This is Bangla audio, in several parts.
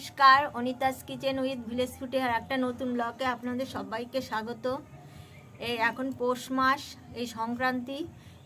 নমস্কার, অনিতাস কিচেন উইথ ভিলেজ ফুটে আর একটা নতুন ব্লগে আপনাদের সবাইকে স্বাগত। এই এখন পৌষ মাস, এই সংক্রান্তি,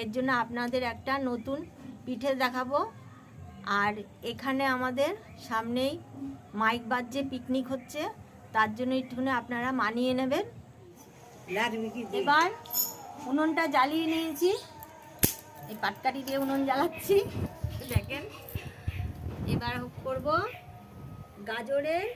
এর জন্য আপনাদের একটা নতুন পিঠে দেখাবো। আর এখানে আমাদের সামনেই মাইক বাজছে পিকনিক হচ্ছে, তার জন্য একটুখানি আপনারা মানিয়ে নেবেন। এবার উনুনটা জ্বালিয়ে নিয়েছি। এই পাটকাঠি দিয়ে উনুন জ্বালাচ্ছি। দেখেন, এবার করব গাজরের,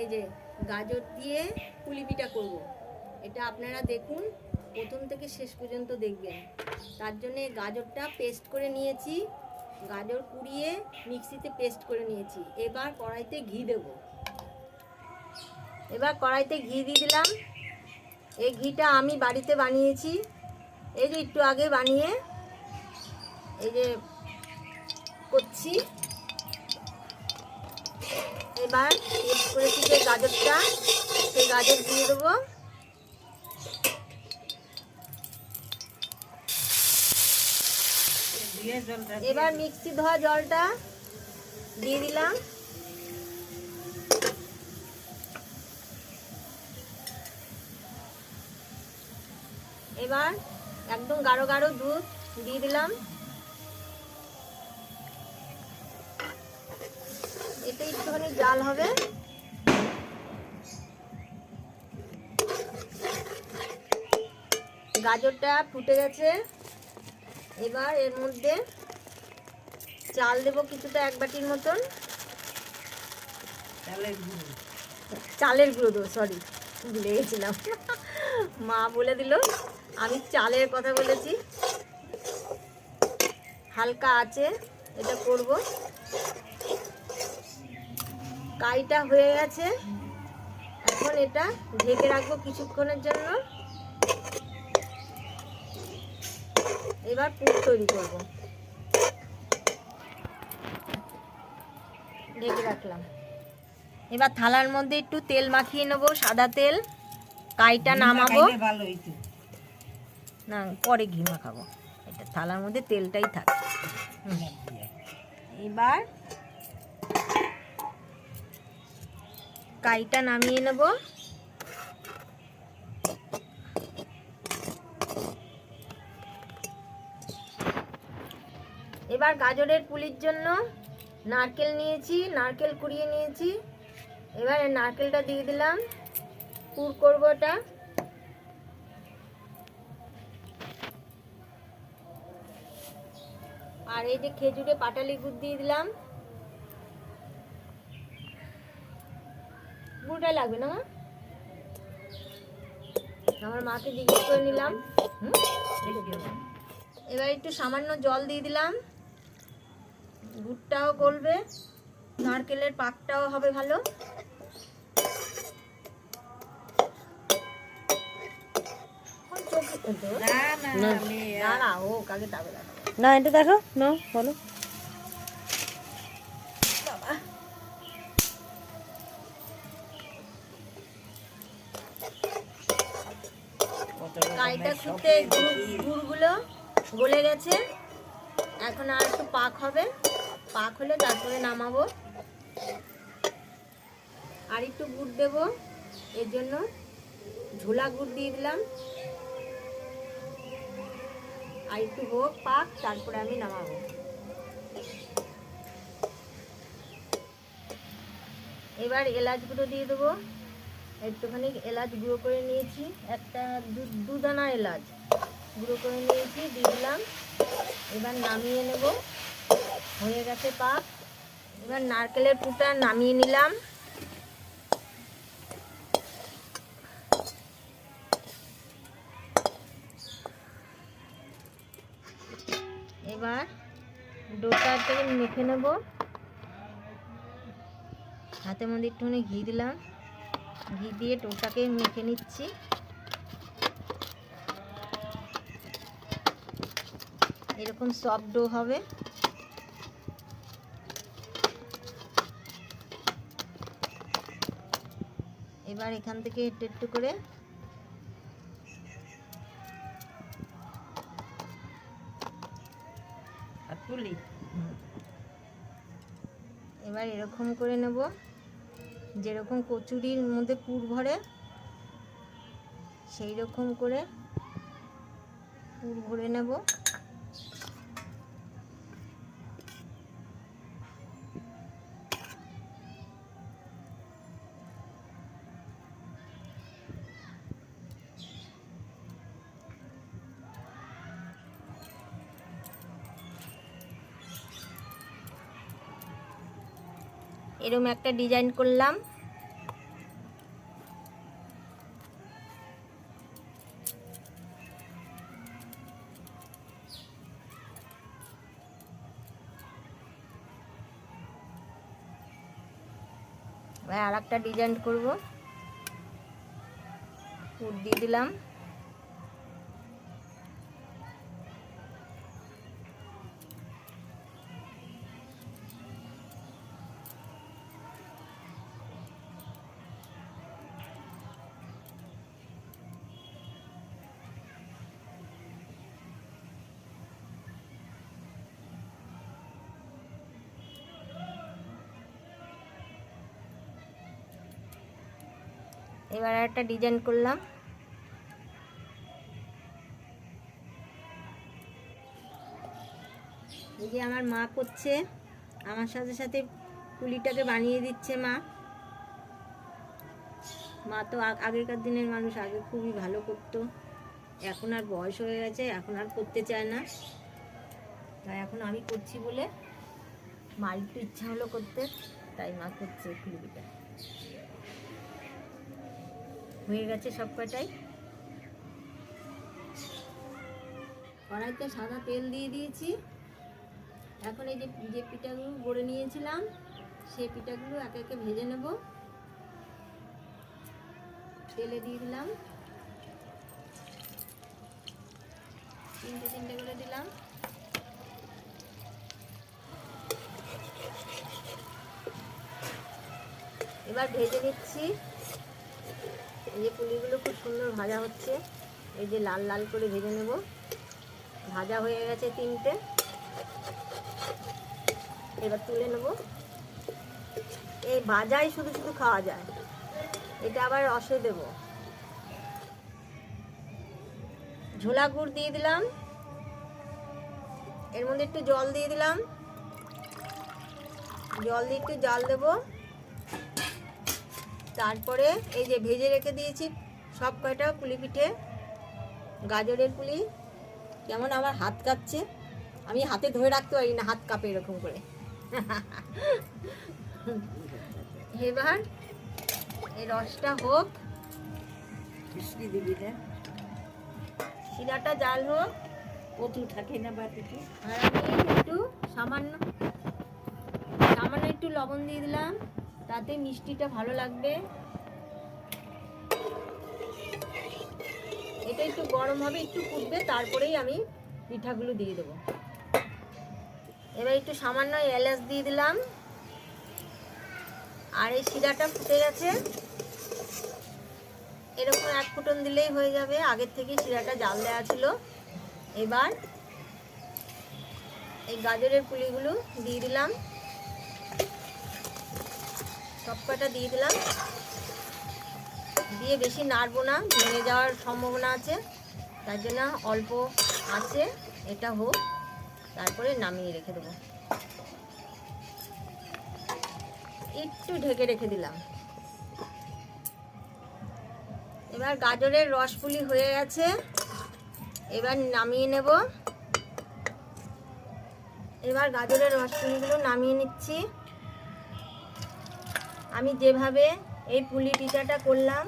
এই যে গাজর দিয়ে পুলি পিঠা করব। এটা আপনারা দেখুন, প্রথম থেকে শেষ পর্যন্ত দেখবেন। তার জন্য গাজরটা পেস্ট করে নিয়েছি। গাজর কুড়িয়ে মিক্সিতে পেস্ট করে নিয়েছি। এবার কড়াইতে ঘি দেব। এবার কড়াইতে ঘি দিয়ে দিলাম। এই ঘিটা আমি বাড়িতে বানিয়েছি। এই যে একটু আগে বানিয়ে এই যে করছি। এবার করেছি যে গাজরটা, সেই গাজর দিয়ে দেবো। এবার মিক্সি ধোয়া জলটা দিয়ে দিলাম। এবার একদম গাঢ় গাঢ় দুধ দিয়ে দিলাম। এতে একটুখানি জাল হবে। গাজরটা ফুটে গেছে। এবার এর মধ্যে চাল দেবো কিছুটা এক বাটির মতন। চালের গুঁড়ো। দেবো সরি ভুলে গেছিলাম। মা বলে দিল আমি চালের কথা বলেছি। হালকা আছে এটা করব। কাইটা হয়ে গেছে। এখন এটা ঢেকে রাখব কিছুক্ষণের জন্য। এবার পুর তৈরি করব। ঢেকে রাখলাম। এবার থালার মধ্যে একটু তেল মাখিয়ে নেব সাদা তেল। কাইটা নামাবো। না পরে ঘি মাখাবো। এটা থালার মধ্যে তেলটাই থাকে। এবার কাইটা নামিয়ে নেব। এবার গাজরের পুলির জন্য নারকেল নিয়েছি, নারকেল কুড়িয়ে নিয়েছি। এবার নারকেলটা দিয়ে দিলাম, পুর করব আর এই যে খেজুরে পাটালি গুড় দিয়ে দিলাম। গুড়টা লাগবে না মা? আমার মাকে জিজ্ঞেস করে নিলাম। এবার একটু সামান্য জল দিয়ে দিলাম। গুড়টাও গলবে। নারকেলের পাকটাও হবে ভালো। না না ও কাকে তাবে না। না এটা দেখো। না বলো। কাইটা খুঁতে গুড়গুলো গলে গেছে। এখন আর একটু পাক হবে। পাক হলে তারপরে নামাবো। আর একটু গুড় দেব। এর জন্য ঝোলা গুড় দিয়ে দিলাম। আর একটু হোক পাক, তারপরে আমি নামাবো। এবার এলাচ গুঁড়ো দিয়ে দেবো। একটুখানি এলাচ গুঁড়ো করে নিয়েছি, একটা দুদানা এলাচ গুঁড়ো করে নিয়েছি, দিয়ে দিলাম। এবার নামিয়ে নেব। হয়ে গেছে পাক। এবার নারকেলের পুটা নামিয়ে নিলাম। এবার ডোটাতে মেখে নেব। হাতের মধ্যে একটুখানি ঘি দিলাম। ঘি দিয়ে টোটাকে মেখে নিচ্ছি। এরকম সফট ডো হবে। এবার এখান থেকে একটু একটু করে তুলি। এবার এরকম করে নেব। যেরকম কচুরির মধ্যে পুর ভরে সেই রকম করে পুর ভরে নেব। এরম একটা ডিজাইন করলাম। আর একটা ডিজাইন করব। পুর দিয়ে দিলাম। এবার একটা ডিজাইন করলাম। এই যে আমার মা করছে, আমার সাথে সাথে পুলিটাকে বানিয়ে দিচ্ছে মা। মা তো আগেকার দিনের মানুষ, আগে খুবই ভালো করতো। এখন আর বয়স হয়ে গেছে, এখন আর করতে চায় না। তাই এখন আমি করছি বলে মার একটু ইচ্ছা হলো করতে, তাই মা করছে পুলিটা হয়ে গেছে সব কটাই কড়াইতে সাদা তেল দিয়ে দিয়েছি। এখন এই যে যে পিঠাগুলো গড়ে নিয়েছিলাম, সেই পিঠাগুলো একে একে ভেজে নেব। তেলে দিয়ে দিলাম। তিনটে তিনটে করে দিলাম। এবার ভেজে নিচ্ছি। এই যে পুলিগুলো খুব সুন্দর ভাজা হচ্ছে। এই যে লাল লাল করে ভেজে নেব। ভাজা হয়ে গেছে তিনটে। এবার তুলে নেব। এই ভাজাই শুধু শুধু খাওয়া যায়। এটা আবার রসে দেব। ঝোলা গুড় দিয়ে দিলাম। এর মধ্যে একটু জল দিয়ে দিলাম। জল দিয়ে একটু জাল দেবো। তারপরে এই যে ভেজে রেখে দিয়েছি সব কয়টা পুলি পিঠে। গাজরের পুলি কেমন আমার হাত কাঁপছে। আমি হাতে ধরে রাখতে পারি না হাত কাঁপে এরকম করে। এবার এই রসটা হোক। মিষ্টি দিবি না? শিরাটা জাল হোক। কচু থাকে না বাটিতে? আর আমি একটু সামান্য সামান্য একটু লবণ দিয়ে দিলাম। তাতে মিষ্টিটা ভালো লাগবে। এটা একটু গরম হবে, একটু ফুটবে, তারপরেই আমি পিঠাগুলো দিয়ে দেবো। এবার একটু সামান্য এলাচ দিয়ে দিলাম। আর এই শিরাটা ফুটে গেছে। এরকম এক ফুটন দিলেই হয়ে যাবে। আগের থেকে শিরাটা জাল দেওয়া ছিল। এবার এই গাজরের পুলিগুলো দিয়ে দিলাম। সব কটা দিয়ে দিলাম। দিয়ে বেশি নাড়বো না, ভেঙে যাওয়ার সম্ভাবনা আছে। তার জন্য অল্প আছে, এটা হোক, তারপরে নামিয়ে রেখে দেবো। একটু ঢেকে রেখে দিলাম। এবার গাজরের রসপুলি হয়ে গেছে। এবার নামিয়ে নেব। এবার গাজরের রসপুলিগুলো নামিয়ে নিচ্ছি। আমি যেভাবে এই পুলি পিঠাটা করলাম,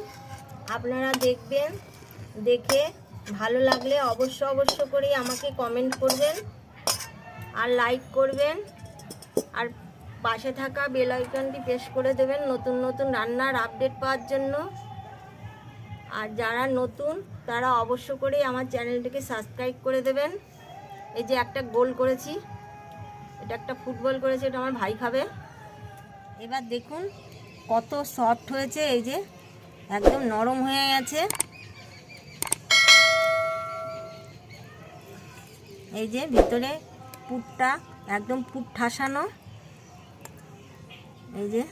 আপনারা দেখবেন, দেখে ভালো লাগলে অবশ্য অবশ্য করে আমাকে কমেন্ট করবেন আর লাইক করবেন। আর পাশে থাকা বেল আইকনটি প্রেস করে দেবেন নতুন নতুন রান্নার আপডেট পাওয়ার জন্য। আর যারা নতুন, তারা অবশ্য করেই আমার চ্যানেলটিকে সাবস্ক্রাইব করে দেবেন। এই যে একটা গোল করেছি, এটা একটা ফুটবল করেছে, এটা আমার ভাই খাবে। এবার দেখুন কত সফট হয়েছে, এই যে একদম নরম হয়ে গেছে। এই যে ভিতরে পুরটা একদম পুর ঠাসানো। এই যে